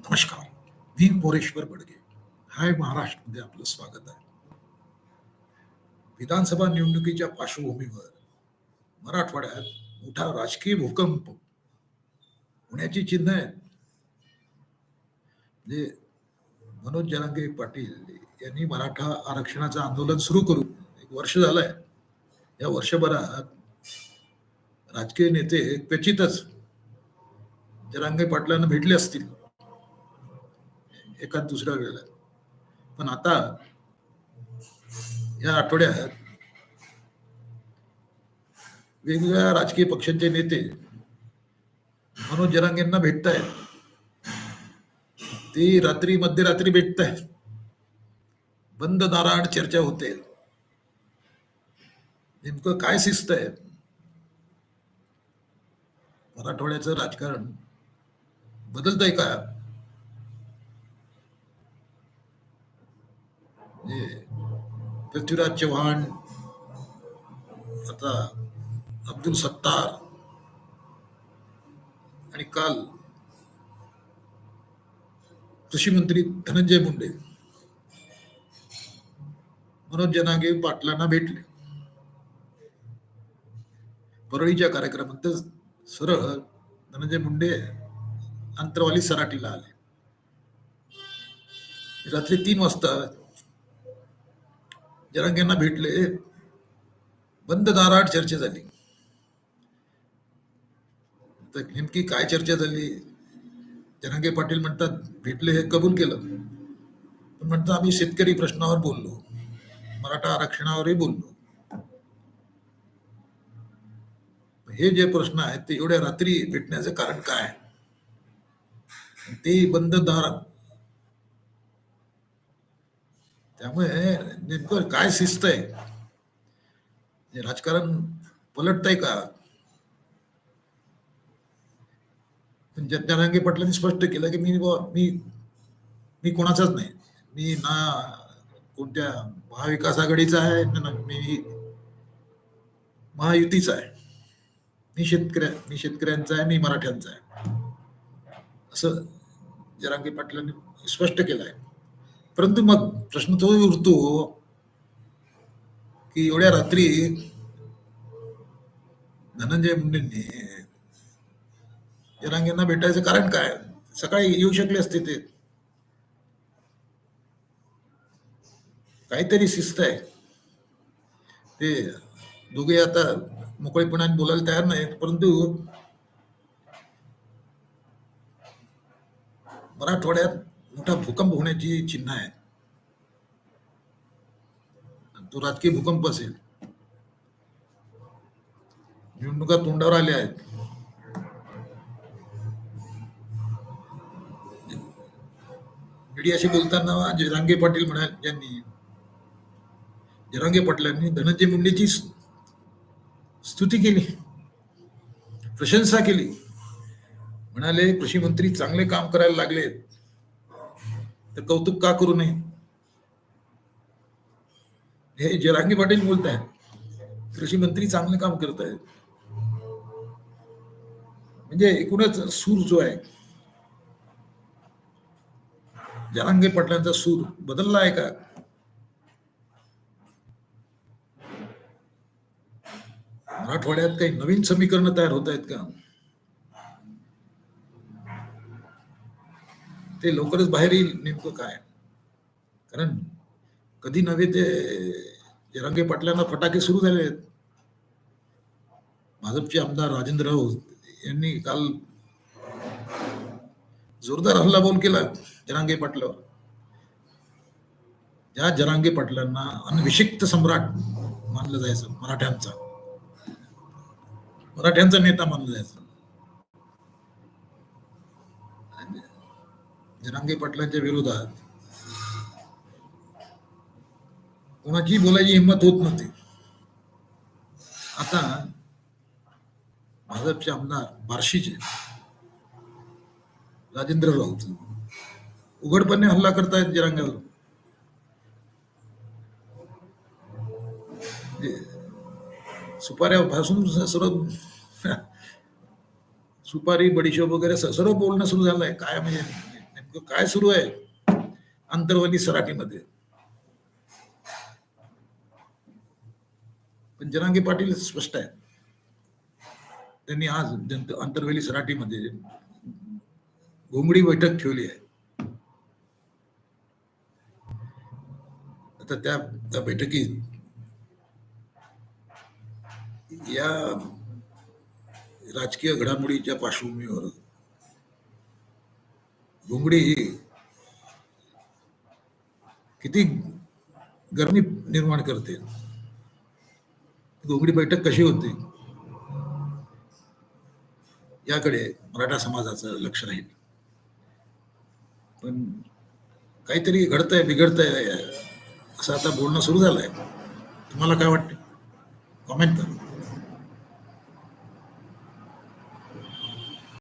नमस्कार. मी मोरेश्वर बडगे. हाय महाराष्ट्रमध्ये आपलं स्वागत आहे. विधानसभा निवडणुकीच्या पार्श्वभूमीवर मराठवाड्यात मोठा राजकीय भूकंप होण्याची चिन्ह आहेत. म्हणजे मनोज जरांगे पाटील यांनी मराठा आरक्षणाचं आंदोलन सुरू करून एक वर्ष झालंय. या वर्षभरात राजकीय नेते क्वचितच जरांगे पाटलांना भेटले असतील. एखाद दुसऱ्या वेळेला पण आता या आठवड्यात वेगवेगळ्या राजकीय पक्षांचे नेते मनोज जरांगेंना भेटतायत. ते रात्री मध्यरात्री भेटतायत. बंद दाराआड चर्चा होते. नेमकं काय शिस्त आहे मराठवाड्याचं राजकारण बदलतंय का? पृथ्वीराज चव्हाण आता अब्दुल सत्तार आणि काल कृषी मंत्री धनंजय मुंडे. मनोज जनागे पाटलांना भेटले. परळीच्या कार्यक्रमात सरळ धनंजय मुंडे अंतरवाली सराटीला आले. रात्री तीन वाजता जरांगेंना भेटले. बंद दाराआड चर्चा झाली. तर नेमकी काय चर्चा झाली? जनांगे पाटील म्हणतात भेटले हे कबूल केलं. पण म्हणतात आम्ही शेतकरी प्रश्नावर बोललो. मराठा आरक्षणावरही बोललो. हे जे प्रश्न आहेत ते एवढ्या रात्री भेटण्याचं कारण काय? ते बंद दार त्यामुळे नेमकं काय शिस्त आहे? राजकारण पलटतंय का? पण पटलांनी पाटलांनी स्पष्ट केलं की मी मी मी कोणाचाच नाही. मी ना कोणत्या महाविकास आघाडीचा आहे ना मी महायुतीचा आहे. मी शेतकऱ्या मी शेतकऱ्यांचा आहे मी मराठ्यांचा आहे. असं जरांगी पाटलांनी स्पष्ट केलं आहे. परंतु मग प्रश्न तो उरतो की एवढ्या रात्री धनंजय मुंडेंनी जरांगेंना भेटायचं कारण काय? सकाळी येऊ शकले असते ते. काहीतरी शिस्त आहे. ते दोघे आता मोकळेपणाने बोलायला तयार नाहीत परंतु मराठवाड्यात मोठा भूकंप होण्याची चिन्ह आहे. तो राजकीय भूकंप असेल. निवडणुका तोंडावर आल्या आहेत. मीडियाशी बोलताना जरांगे पाटील म्हणा यांनी जरांगे पाटलांनी धनंजय मुंडेची स्तुती केली प्रशंसा केली. म्हणाले कृषी मंत्री चांगले काम करायला लागलेत. तर कौतुक का करू नये? हे जरांगी पाटील बोलत आहेत. कृषी मंत्री चांगले काम करत आहेत. म्हणजे एकूणच सूर जो आहे जरांगे पाटलांचा सूर बदलला आहे का? मराठवाड्यात काही नवीन समीकरण तयार होत आहेत का? ते लवकरच बाहेर येईल नेमकं काय? कारण कधी नव्हे ते रंगे पाटलांना फटाके सुरू झाले आहेत. भाजपचे आमदार राजेंद्र राऊत यांनी काल जोरदार हल्लाबोल केला जरांगे पाटलावर. त्या जरांगे पाटलांना अनभिषिक्त सम्राट मानलं जायचं मराठ्यांचा. मराठ्यांचा नेता मानलं जायचं. जनांगी पाटलांच्या विरोधात कोणाची बोलायची हिंमत होत नव्हती. आता भाजपचे आमदार बार्शीचे राजेंद्र राऊत उघडपणे हल्ला करतायत जिरांगावर सुपाऱ्या भासून सर्व सुपारी बडीशोप वगैरे स- सर्व बोलणं सुरू झालंय. काय म्हणजे काय सुरू आहे? आंतरवाली सराटीमध्ये पण जनांगी पाटील स्पष्ट आहे त्यांनी आज अंतर्वेली आंतरवेली सराटीमध्ये घोंगडी बैठक ठेवली आहे. आता त्या त्या बैठकीत या राजकीय घडामोडीच्या पार्श्वभूमीवर घोंगडी. ही किती गरमी निर्माण करते. घोंगडी बैठक कशी होती? याकडे मराठा समाजाचं लक्ष राहील. पण काहीतरी घडतंय बिघडतंय असं आता बोलणं सुरू झालंय. तुम्हाला काय वाटतं? कॉमेंट करा.